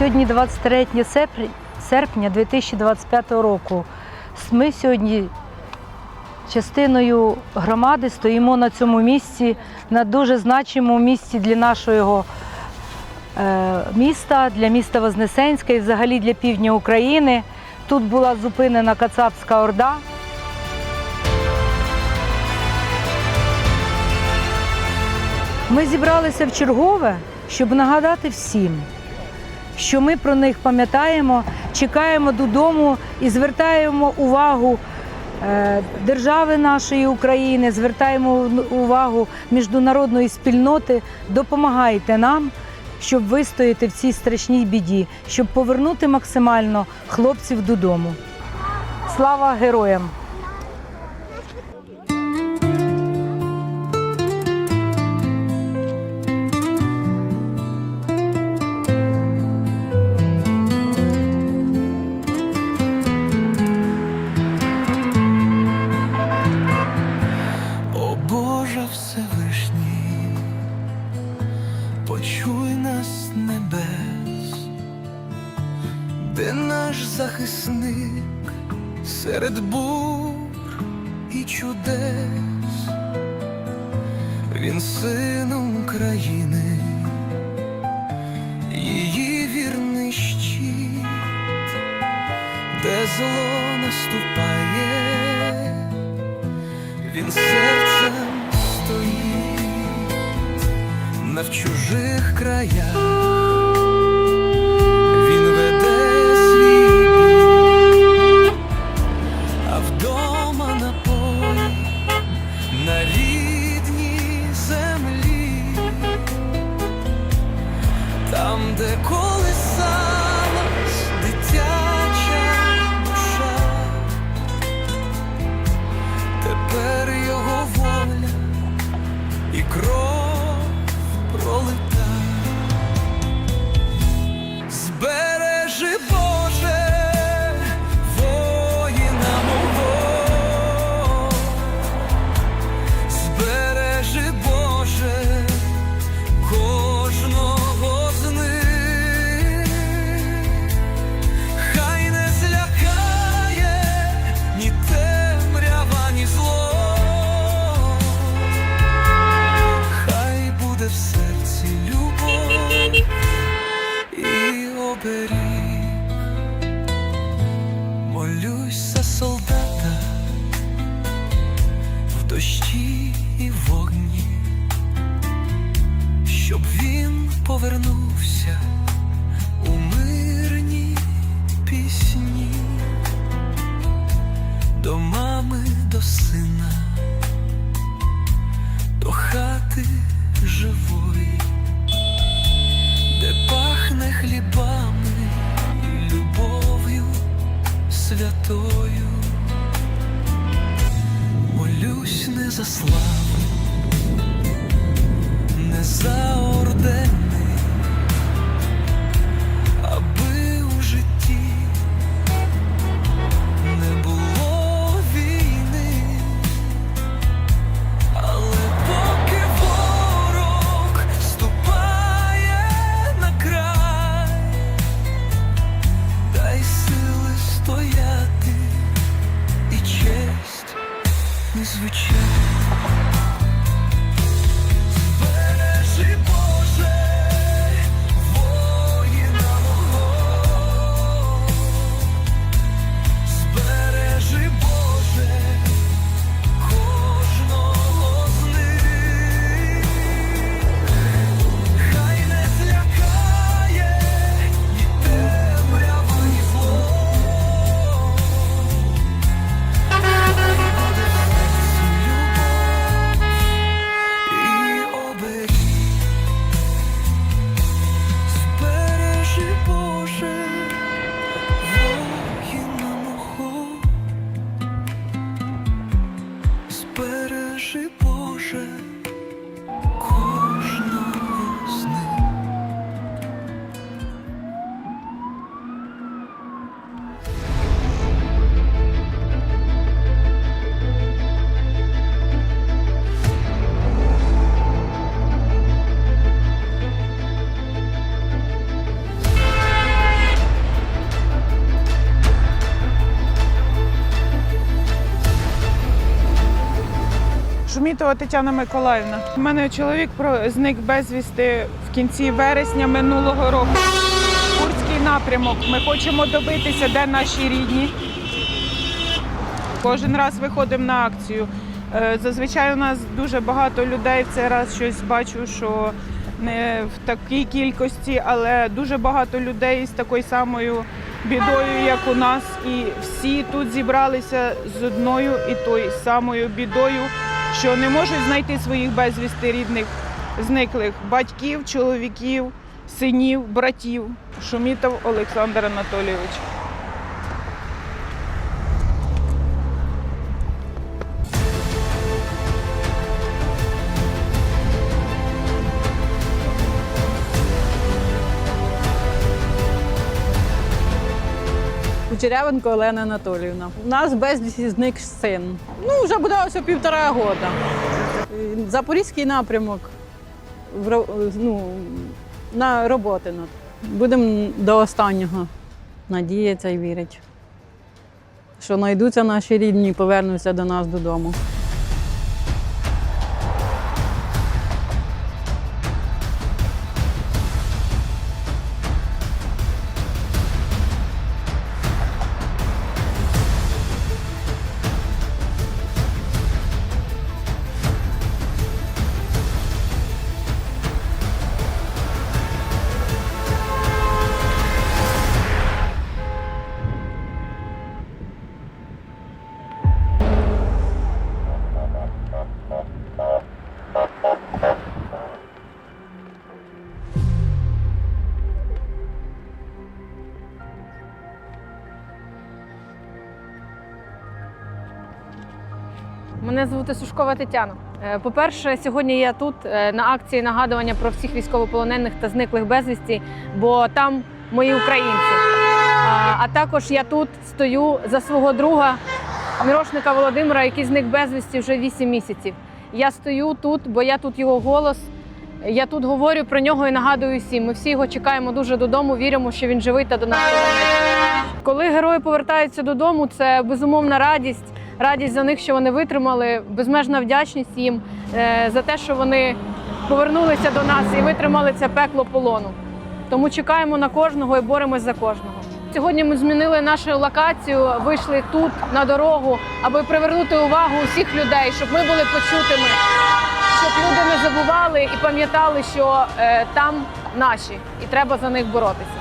Сьогодні 23 серпня- серпня 2025 року. Ми сьогодні частиною громади стоїмо на цьому місці, на дуже значимому місці для нашого е, міста, для міста Вознесенська і взагалі для півдня України. Тут була зупинена Кацапська Орда. Ми зібралися в чергове, щоб нагадати всім, що ми про них пам'ятаємо, чекаємо додому і звертаємо увагу е, держави нашої України, звертаємо увагу міжнародної спільноти. Допомагайте нам, щоб вистояти в цій страшній біді, щоб повернути максимально хлопців додому. Слава героям! Наш захисник серед бур і чудес, він син України, її вірний щит, де зло наступає. Він серцем стоїть в чужих краях, сина, до хати живої, де пахне хлібами і любов'ю святою. Молюсь не за славу, не за Шумітова Тетяна Миколаївна. У мене чоловік зник безвісти в кінці вересня минулого року. Курський напрямок. Ми хочемо добитися, де наші рідні. Кожен раз виходимо на акцію. Е, Зазвичай у нас дуже багато людей. В цей раз щось бачу, що не в такій кількості, але дуже багато людей з такою самою бідою, як у нас. І всі тут зібралися з одною і тою самою бідою, що не можуть знайти своїх безвісти рідних зниклих батьків, чоловіків, синів, братів. Шумітов Олександр Анатолійович. Кучерявенко Олена Анатоліївна. У нас безвісті зник син. Ну, вже буде півтора года. Запорізький напрямок ну, на роботи. Будемо до останнього надіятися і вірити, що знайдуться наші рідні і повернуться до нас додому. Мене звати Сушкова Тетяна. Е, По-перше, сьогодні я тут е, на акції нагадування про всіх військовополонених та зниклих безвісті, бо там мої українці. А, також я тут стою за свого друга Мірошника Володимира, який зник безвісті вже 8 місяців. Я стою тут, бо я тут його голос. Я тут говорю про нього і нагадую всім. Ми всі його чекаємо дуже додому, віримо, що він живий та до нас. Коли герої повертаються додому, це безумовна радість. Радість за них, що вони витримали, безмежна вдячність їм е, за те, що вони повернулися до нас і витримали це пекло полону. Тому чекаємо на кожного і боремось за кожного. Сьогодні ми змінили нашу локацію, вийшли тут на дорогу, аби привернути увагу усіх людей, щоб ми були почутими, щоб люди не забували і пам'ятали, що е, там наші, і треба за них боротися.